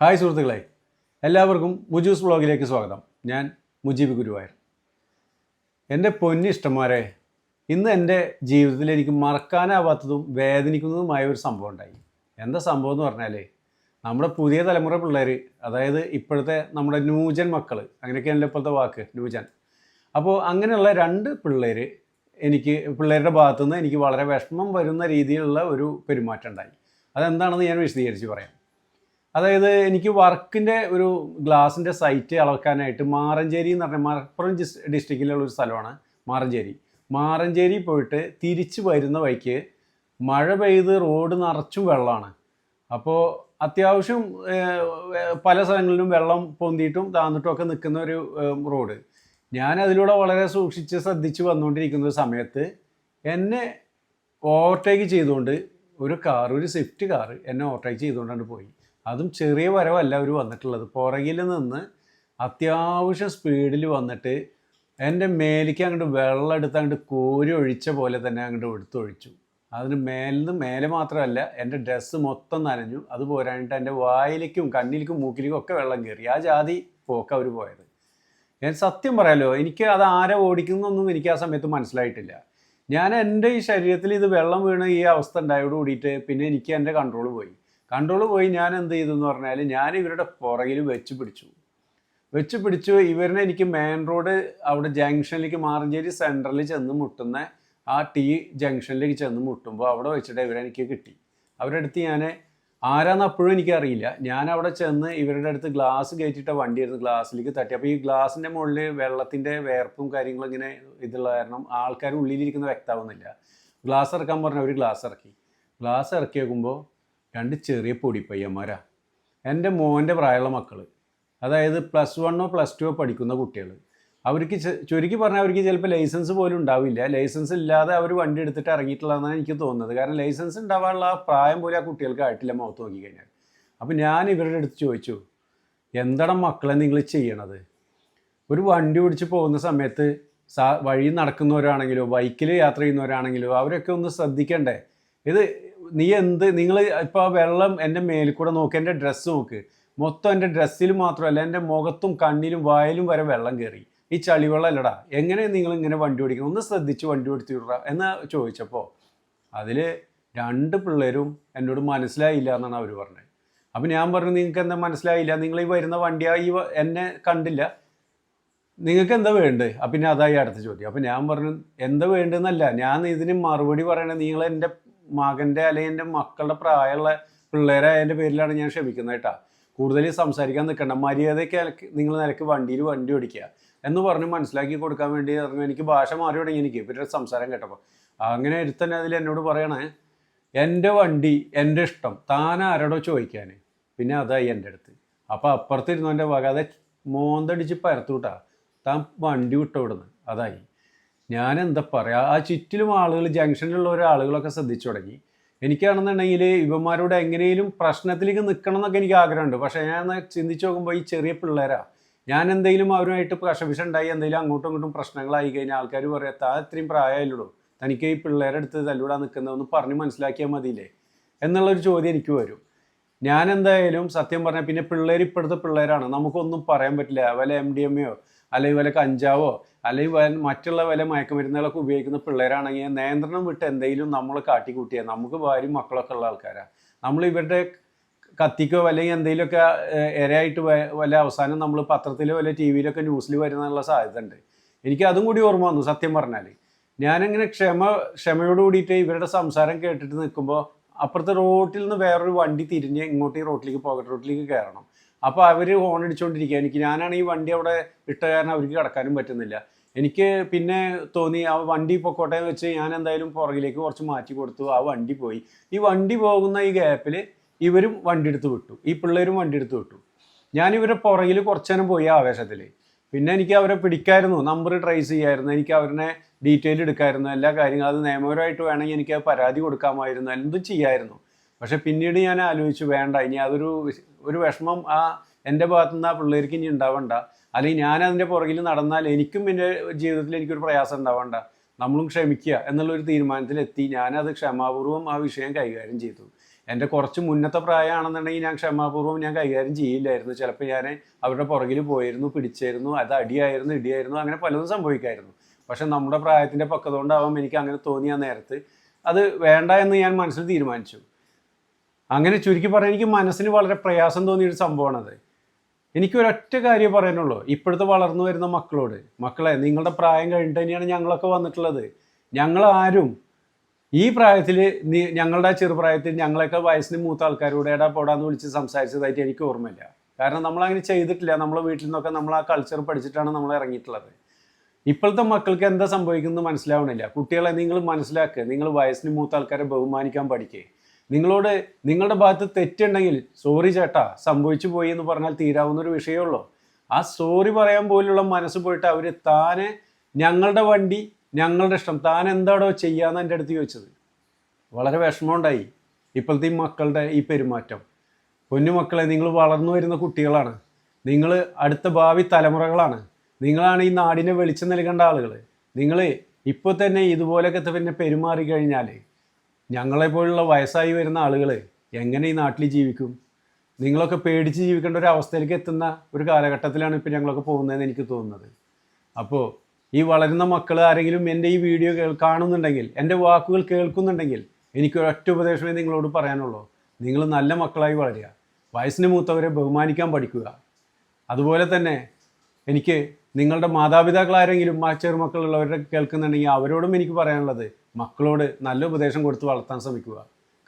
Hi സുഹൃത്തുക്കളെ എല്ലാവർക്കും മുജൂസ് ബ്ലോഗിലേക്ക് സ്വാഗതം. ഞാൻ മുജീബ് ഗുരുവായൂർ. എന്റെ പൊന്നിഷ്ടന്മാരെ ഇന്ന് എന്റെ ജീവിതത്തിൽ എനിക്ക് മറക്കാനാവാത്തതും വേദനിക്കുന്നതുമായ ഒരു സംഭവം ഉണ്ടായി. എന്താ സംഭവം എന്ന് പറഞ്ഞാൽ നമ്മുടെ പുതിയ തലമുറ പിള്ളേർ അതായത് ഇപ്പോഴത്തെ നമ്മുടെ ന്യൂജൻ മക്കൾ അങ്ങനെയൊക്കെയാണല്ലോ ഇപ്പോഴത്തെ വാക്ക് ന്യൂജൻ അപ്പോൾ അങ്ങനെയുള്ള രണ്ട് പിള്ളേർ എനിക്ക് പിള്ളേരുടെ ഭാഗത്തുനിന്ന് എനിക്ക് വളരെ വിഷമം വരുന്ന രീതിയിലുള്ള ഒരു പെരുമാറ്റം ഉണ്ടായി. അതെന്താണെന്ന് ഞാൻ വിശദീകരിച്ച് പറയാം. അതായത് എനിക്ക് വർക്കിന്റെ ഒരു ഗ്ലാസിന്റെ സൈറ്റ് അളക്കാനായിട്ട് മാറഞ്ചേരി എന്ന് പറഞ്ഞാൽ മലപ്പുറം ഡിസ്ട്രിക്റ്റിലുള്ള ഒരു സ്ഥലമാണ് മാറഞ്ചേരി. മാറഞ്ചേരി പോയിട്ട് തിരിച്ചു വരുന്ന വഴിക്ക് മഴ പെയ്ത് റോഡ് നിറച്ചും വെള്ളമാണ്. അപ്പോൾ അത്യാവശ്യം പല സ്ഥലങ്ങളിലും വെള്ളം പൊന്തിയിട്ടും താന്നിട്ടും ഒക്കെ നിൽക്കുന്ന ഒരു റോഡ് ഞാൻ അതിലൂടെ വളരെ സൂക്ഷിച്ച് ശ്രദ്ധിച്ച് വന്നുകൊണ്ടിരിക്കുന്ന സമയത്ത് എന്നെ ഓവർടേക്ക് ചെയ്തുകൊണ്ട് ഒരു കാർ ഒരു സ്വിഫ്റ്റ് കാർ എന്നെ ഓവർടേക്ക് ചെയ്തുകൊണ്ടാണ് പോയി. അതും ചെറിയ വരവല്ല അവർ വന്നിട്ടുള്ളത്. പുറകിൽ നിന്ന് അത്യാവശ്യം സ്പീഡിൽ വന്നിട്ട് എന്റെ മേലേക്ക് അങ്ങോട്ട് വെള്ളം എടുത്ത് അങ്ങോട്ട് കോരി ഒഴിച്ച പോലെ തന്നെ അങ്ങോട്ട് എടുത്തൊഴിച്ചു അതിന് മേലിൽ നിന്ന് മേലെ മാത്രമല്ല എന്റെ ഡ്രസ്സ് മൊത്തം നനഞ്ഞു. അത് പോരാഞ്ഞിട്ട് എന്റെ വായിലേക്കും കണ്ണിലേക്കും മൂക്കിലേക്കും ഒക്കെ വെള്ളം കയറി ആ ജാതി പോക്ക അവർ പോയത്. ഞാൻ സത്യം പറയാലോ എനിക്ക് അത് ആരെ ഓടിക്കുന്നൊന്നും എനിക്ക് ആ സമയത്ത് മനസ്സിലായിട്ടില്ല. ഞാൻ എന്റെ ഈ ശരീരത്തിൽ ഇത് വെള്ളം വീണ് ഈ അവസ്ഥ ഉണ്ടായോട് കൂടിയിട്ട് പിന്നെ എനിക്ക് എന്റെ കൺട്രോൾ പോയി. കൺട്രോൾ പോയി ഞാൻ എന്ത് ചെയ്തു എന്ന് പറഞ്ഞാൽ ഞാൻ ഇവരുടെ പുറകിൽ വെച്ച് പിടിച്ചു. വെച്ച് പിടിച്ചു ഇവരിനെ എനിക്ക് മെയിൻ റോഡ് അവിടെ ജംഗ്ഷനിലേക്ക് മാറഞ്ചേരി സെൻട്രലിൽ ചെന്ന് മുട്ടുന്ന ആ ടി ജംഗ്ഷനിലേക്ക് ചെന്ന് മുട്ടുമ്പോൾ അവിടെ വെച്ചിട്ട് ഇവരെ എനിക്ക് കിട്ടി. അവരുടെ അടുത്ത് ഞാൻ ആരാന്ന് അപ്പോഴും എനിക്കറിയില്ല. ഞാൻ അവിടെ ചെന്ന് ഇവരുടെ അടുത്ത് ഗ്ലാസ് കയറ്റിയിട്ട വണ്ടി എടുത്ത് ഗ്ലാസ്സിലേക്ക് തട്ടി. അപ്പോൾ ഈ ഗ്ലാസിന്റെ മുകളിൽ വെള്ളത്തിന്റെ വേർപ്പും കാര്യങ്ങളും ഇങ്ങനെ ഇതുള്ള കാരണം ആൾക്കാർ ഉള്ളിലിരിക്കുന്ന വ്യക്തമാവുന്നില്ല. ഗ്ലാസ് ഇറക്കാൻ പറഞ്ഞു അവർ ഗ്ലാസ് ഇറക്കി. ഗ്ലാസ് ഇറക്കി വെക്കുമ്പോൾ രണ്ട് ചെറിയ പൊടിപ്പയ്യന്മാരാ. എന്റെ മോന്റെ പ്രായമുള്ള മക്കൾ അതായത് പ്ലസ് വണ്ണോ പ്ലസ് ടുവോ പഠിക്കുന്ന കുട്ടികൾ അവർക്ക് ചുരുക്കി പറഞ്ഞാൽ അവർക്ക് ചിലപ്പോൾ ലൈസൻസ് പോലും ഉണ്ടാവില്ല. ലൈസൻസ് ഇല്ലാതെ അവർ വണ്ടി എടുത്തിട്ട് ഇറങ്ങിയിട്ടുള്ളതെന്നാണ് എനിക്ക് തോന്നുന്നത്. കാരണം ലൈസൻസ് ഉണ്ടാവാനുള്ള പ്രായം പോലും ആ കുട്ടികൾക്ക് ആയിട്ടില്ല മുഖത്ത് നോക്കിക്കഴിഞ്ഞാൽ അപ്പോൾ ഞാൻ ഇവരുടെ അടുത്ത് ചോദിച്ചു എന്താണ് മക്കളെ നിങ്ങൾ ചെയ്യണത്? ഒരു വണ്ടി ഓടിച്ച് പോകുന്ന സമയത്ത് സാ വഴി നടക്കുന്നവരാണെങ്കിലോ ബൈക്കിൽ യാത്ര ചെയ്യുന്നവരാണെങ്കിലോ അവരൊക്കെ ഒന്ന് ശ്രദ്ധിക്കണ്ടേ? ഇത് നീ എന്ത് നിങ്ങൾ ഇപ്പൊ വെള്ളം എന്റെ മേലിൽ കൂടെ നോക്ക് എന്റെ ഡ്രസ്സ് നോക്ക്. മൊത്തം എന്റെ ഡ്രസ്സിൽ മാത്രമല്ല എന്റെ മുഖത്തും കണ്ണിലും വായിലും വരെ വെള്ളം കയറി ഈ ചളിവെള്ളം അല്ലടാ എങ്ങനെ നിങ്ങൾ ഇങ്ങനെ വണ്ടി ഓടിക്കണം ഒന്ന് ശ്രദ്ധിച്ച് വണ്ടി ഓടിച്ചു വിടാ എന്ന് ചോദിച്ചപ്പോൾ അതിൽ രണ്ട് പിള്ളേരും എന്നോട് മനസ്സിലായില്ല എന്നാണ് അവർ പറഞ്ഞത്. അപ്പം ഞാൻ പറഞ്ഞു നിങ്ങൾക്ക് എന്താ മനസ്സിലായില്ല? നിങ്ങൾ ഈ വരുന്ന വണ്ടിയാ ഈ എന്നെ കണ്ടില്ല. നിങ്ങൾക്ക് എന്താ വേണ്ടത്? അപ്പം പിന്നെ അതായി അടുത്ത ചോദ്യം. അപ്പം ഞാൻ പറഞ്ഞു എന്താ വേണ്ടതെന്നല്ല ഞാൻ ഇതിന് മറുപടി പറയണത് നിങ്ങൾ എന്റെ മകന്റെ അല്ലെങ്കിൽ എന്റെ മക്കളുടെ പ്രായമുള്ള പിള്ളേരെ അതിന്റെ പേരിലാണ് ഞാൻ ക്ഷമിക്കുന്നത് കേട്ടാ. കൂടുതൽ സംസാരിക്കാൻ നിൽക്കണ്ട. മര്യാദയ്ക്ക് നിങ്ങൾ നിലയ്ക്ക് വണ്ടിയിൽ വണ്ടി ഓടിക്കുക. എന്ന് പറഞ്ഞ് മനസ്സിലാക്കി കൊടുക്കാൻ വേണ്ടി പറഞ്ഞു. എനിക്ക് ഭാഷ മാറി തുടങ്ങി എനിക്ക്. ഇവരുടെ സംസാരം കേട്ടപ്പോൾ. അങ്ങനെ ഒരുത്തന്നെ അതിൽ എന്നോട് പറയണേ എന്റെ വണ്ടി എന്റെ ഇഷ്ടം. താൻ ആരോടോ ചോദിക്കാൻ പിന്നെ അതായി എന്റെ അടുത്ത്. അപ്പോൾ അപ്പുറത്തിരുന്നവന്റെ വക അതെ മോന്തടിച്ച് പരത്തുവിട്ടാ താൻ വണ്ടി വിട്ടോ അതായി. ഞാൻ എന്താ പറയുക ആ ചുറ്റിലും ആളുകൾ ജംഗ്ഷനിലുള്ള ഒരാളുകളൊക്കെ ശ്രദ്ധിച്ചു തുടങ്ങി. എനിക്കാണെന്നുണ്ടെങ്കിൽ ഇവന്മാരോട് എങ്ങനെയും പ്രശ്നത്തിലേക്ക് നിൽക്കണം എന്നൊക്കെ എനിക്ക് ആഗ്രഹമുണ്ട്. പക്ഷേ ഞാൻ ചിന്തിച്ചു നോക്കുമ്പോൾ ഈ ചെറിയ പിള്ളേരാ ഞാൻ എന്തെങ്കിലും അവരുമായിട്ട് കഷവിഷം ഉണ്ടായി എന്തെങ്കിലും അങ്ങോട്ടും ഇങ്ങോട്ടും പ്രശ്നങ്ങളായി കഴിഞ്ഞാൽ ആൾക്കാർ പറയാം താ ഇത്രയും പ്രായമായില്ലടോ തനിക്ക് ഈ പിള്ളേരുടെ അടുത്ത് തല്ലൂടാ നിൽക്കുന്നതെന്ന് പറഞ്ഞ് മനസ്സിലാക്കിയാൽ മതിയില്ലേ? എന്നുള്ളൊരു ചോദ്യം എനിക്ക് വരും. ഞാൻ എന്തായാലും സത്യം പറഞ്ഞാൽ പിന്നെ പിള്ളേർ ഇപ്പോഴത്തെ പിള്ളേരാണ്. നമുക്കൊന്നും പറയാൻ പറ്റില്ല. വല്ല എം ഡി എം എയോ അല്ലെങ്കിൽ വല്ല കഞ്ചാവോ അല്ലെങ്കിൽ മറ്റുള്ള വില മയക്കുമരുന്നുകളൊക്കെ ഉപയോഗിക്കുന്ന പിള്ളേരാണെങ്കിൽ നിയന്ത്രണം വിട്ട് എന്തെങ്കിലും നമ്മൾ കാട്ടിക്കൂട്ടിയാൽ നമുക്ക് ഭാര്യയും മക്കളൊക്കെ ഉള്ള ആൾക്കാരാണ് നമ്മൾ ഇവരുടെ കത്തിക്കോ അല്ലെങ്കിൽ എന്തെങ്കിലുമൊക്കെ ഇരയായിട്ട് വല്ല അവസാനം നമ്മൾ പത്രത്തിലോ വല്ല ടി വിയിലൊക്കെ ന്യൂസിൽ വരുന്നുള്ള സാധ്യത ഉണ്ട്. എനിക്ക് അതും കൂടി ഓർമ്മ വന്നു സത്യം പറഞ്ഞാൽ ഞാനിങ്ങനെ ക്ഷമ ക്ഷമയോട് കൂടിയിട്ട് ഇവരുടെ സംസാരം കേട്ടിട്ട് നിൽക്കുമ്പോൾ അപ്പുറത്തെ റോട്ടിൽ നിന്ന് വേറൊരു വണ്ടി തിരിഞ്ഞ് ഇങ്ങോട്ട് ഈ റോട്ടിലേക്ക് പോക്കറ്റ് റോട്ടിലേക്ക് കയറണം. അപ്പോൾ അവർ ഹോൺ അടിച്ചുകൊണ്ടിരിക്കുക എനിക്ക് ഞാനാണ് ഈ വണ്ടി അവിടെ ഇട്ട കാരണം അവർക്ക് കിടക്കാനും പറ്റുന്നില്ല. എനിക്ക് പിന്നെ തോന്നി ആ വണ്ടി പൊക്കോട്ടെ വെച്ച് ഞാൻ എന്തായാലും പുറകിലേക്ക് കുറച്ച് മാറ്റി കൊടുത്തു. ആ വണ്ടി പോയി. ഈ വണ്ടി പോകുന്ന ഈ ഗ്യാപ്പിൽ ഇവരും വണ്ടി എടുത്ത് വിട്ടു. ഈ പിള്ളേരും വണ്ടി എടുത്ത് വിട്ടു. ഞാൻ ഇവരുടെ പുറകിൽ കുറച്ചു നേരം പോയി ആവേശത്തിൽ പിന്നെ എനിക്ക് അവരെ പിടിക്കായിരുന്നു. നമ്പർ ട്രേസ് ചെയ്യായിരുന്നു. എനിക്ക് അവരുടെ ഡീറ്റെയിൽ എടുക്കായിരുന്നു. എല്ലാ കാര്യങ്ങളും. അത് നിയമപരമായിട്ട് വേണമെങ്കിൽ എനിക്ക് പരാതി കൊടുക്കാമായിരുന്നു. എന്തും ചെയ്യായിരുന്നു. പക്ഷെ പിന്നീട് ഞാൻ ആലോചിച്ചു വേണ്ട ഇനി അതൊരു ഒരു വിഷമം ആ എന്റെ ഭാഗത്തു നിന്ന് ആ പിള്ളേർക്ക് ഇനി ഉണ്ടാവണ്ട. അല്ലെങ്കിൽ ഞാൻ അതിന്റെ പുറകിൽ നടന്നാൽ എനിക്കും എന്റെ ജീവിതത്തിൽ എനിക്കൊരു പ്രയാസം ഉണ്ടാവണ്ട. നമ്മളും ക്ഷമിക്കുക എന്നുള്ളൊരു തീരുമാനത്തിലെത്തി. ഞാനത് ക്ഷമാപൂർവം ആ വിഷയം കൈകാര്യം ചെയ്തു. എന്റെ കുറച്ച് മുന്നത്തെ പ്രായമാണെന്നുണ്ടെങ്കിൽ ഞാൻ ക്ഷമാപൂർവം ഞാൻ കൈകാര്യം ചെയ്യില്ലായിരുന്നു. ചിലപ്പോൾ ഞാൻ അവരുടെ പുറകിൽ പോയിരുന്നു പിടിച്ചായിരുന്നു അത് അടിയായിരുന്നു ഇടിയായിരുന്നു അങ്ങനെ പലതും സംഭവിക്കായിരുന്നു. പക്ഷെ നമ്മുടെ പ്രായത്തിന്റെ പക്കതുകൊണ്ടാവാം എനിക്ക് അങ്ങനെ തോന്നിയ നേരത്ത്. അത് വേണ്ട എന്ന് ഞാൻ മനസ്സിൽ തീരുമാനിച്ചു. അങ്ങനെ ചുരുക്കി പറയാൻ എനിക്ക് മനസ്സിന് വളരെ പ്രയാസം തോന്നിയൊരു സംഭവമാണത്. എനിക്ക് ഒരൊറ്റ കാര്യം പറയാനുള്ളൂ. ഇപ്പോഴത്തെ വളർന്നു വരുന്ന മക്കളോട്. മക്കളെ നിങ്ങളുടെ പ്രായം കഴിഞ്ഞിട്ട് തന്നെയാണ് ഞങ്ങളൊക്കെ വന്നിട്ടുള്ളത്. ഞങ്ങൾ ആരും ഈ പ്രായത്തിൽ നീ ഞങ്ങളുടെ ചെറുപ്രായത്തിൽ ഞങ്ങളൊക്കെ വയസ്സിന് മൂത്ത ആൾക്കാരോട് എടാ പോടാന്ന് വിളിച്ച് സംസാരിച്ചതായിട്ട് എനിക്ക് ഓർമ്മയില്ല. കാരണം നമ്മൾ അങ്ങനെ ചെയ്തിട്ടില്ല. നമ്മളെ വീട്ടിൽ നിന്നൊക്കെ നമ്മൾ ആ കൾച്ചർ പഠിച്ചിട്ടാണ് നമ്മൾ ഇറങ്ങിയിട്ടുള്ളത്. ഇപ്പോഴത്തെ മക്കൾക്ക് എന്താ സംഭവിക്കുന്നത് മനസ്സിലാവണില്ല. കുട്ടികളെ നിങ്ങൾ മനസ്സിലാക്കുക നിങ്ങൾ വയസ്സിന് മൂത്ത ആൾക്കാരെ ബഹുമാനിക്കാൻ പഠിക്കുക നിങ്ങളോട് നിങ്ങളുടെ ഭാഗത്ത് തെറ്റുണ്ടെങ്കിൽ സോറി ചേട്ടാ സംഭവിച്ചു പോയി എന്ന് പറഞ്ഞാൽ തീരാവുന്ന ഒരു വിഷയമുള്ളൂ ആ സോറി പറയാൻ പോലുള്ള മനസ്സ് പോയിട്ട് അവർ താനെ ഞങ്ങളുടെ വണ്ടി ഞങ്ങളുടെ ഇഷ്ടം താൻ എന്താടോ ചെയ്യാന്ന് എന്റെ അടുത്ത് ചോദിച്ചത്. വളരെ വിഷമമുണ്ടായി. ഇപ്പോഴത്തെ ഈ മക്കളുടെ ഈ പെരുമാറ്റം. പൊന്നു മക്കളെ നിങ്ങൾ വളർന്നു വരുന്ന കുട്ടികളാണ്. നിങ്ങൾ അടുത്ത ഭാവി തലമുറകളാണ്. നിങ്ങളാണ് ഈ നാടിനെ വെളിച്ചം നൽകേണ്ട ആളുകൾ നിങ്ങൾ ഇപ്പോൾ തന്നെ ഇതുപോലെയൊക്കെ പിന്നെ പെരുമാറി കഴിഞ്ഞാൽ ഞങ്ങളെപ്പോലുള്ള വയസ്സായി വരുന്ന ആളുകൾ എങ്ങനെ ഈ നാട്ടിൽ ജീവിക്കും? നിങ്ങളൊക്കെ പേടിച്ച് ജീവിക്കേണ്ട ഒരു അവസ്ഥയിലേക്ക് എത്തുന്ന ഒരു കാലഘട്ടത്തിലാണ് ഇപ്പോൾ ഞങ്ങളൊക്കെ പോകുന്നതെന്ന് എനിക്ക് തോന്നുന്നത്. അപ്പോൾ ഈ വളരുന്ന മക്കൾ ആരെങ്കിലും എന്റെ ഈ വീഡിയോ കേൾ കാണുന്നുണ്ടെങ്കിൽ എന്റെ വാക്കുകൾ കേൾക്കുന്നുണ്ടെങ്കിൽ എനിക്ക് ഒരൊറ്റ ഉപദേശമേ നിങ്ങളോട് പറയാനുള്ളൂ. നിങ്ങൾ നല്ല മക്കളായി വളരുക. വയസ്സിന് മൂത്തവരെ ബഹുമാനിക്കാൻ പഠിക്കുക. അതുപോലെ തന്നെ എനിക്ക് നിങ്ങളുടെ മാതാപിതാക്കൾ ആരെങ്കിലും ആ ചെറുമക്കളുള്ളവരുടെ കേൾക്കുന്നുണ്ടെങ്കിൽ അവരോടും എനിക്ക് പറയാനുള്ളത് മക്കളോട് നല്ല ഉപദേശം കൊടുത്ത് വളർത്താൻ ശ്രമിക്കുക.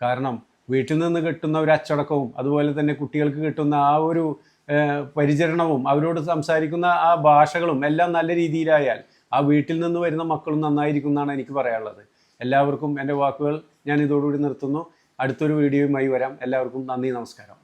കാരണം വീട്ടിൽ നിന്ന് കിട്ടുന്ന ഒരു അച്ചടക്കവും അതുപോലെ തന്നെ കുട്ടികൾക്ക് കിട്ടുന്ന ആ ഒരു പരിചരണവും അവരോട് സംസാരിക്കുന്ന ആ ഭാഷകളും എല്ലാം നല്ല രീതിയിലായാൽ ആ വീട്ടിൽ നിന്ന് വരുന്ന മക്കളും നന്നായിരിക്കും എന്നാണ് എനിക്ക് പറയാനുള്ളത്. എല്ലാവർക്കും എന്റെ വാക്കുകൾ ഞാൻ ഇതോടുകൂടി നിർത്തുന്നു. അടുത്തൊരു വീഡിയോയുമായി വരാം. എല്ലാവർക്കും നന്ദി നമസ്കാരം.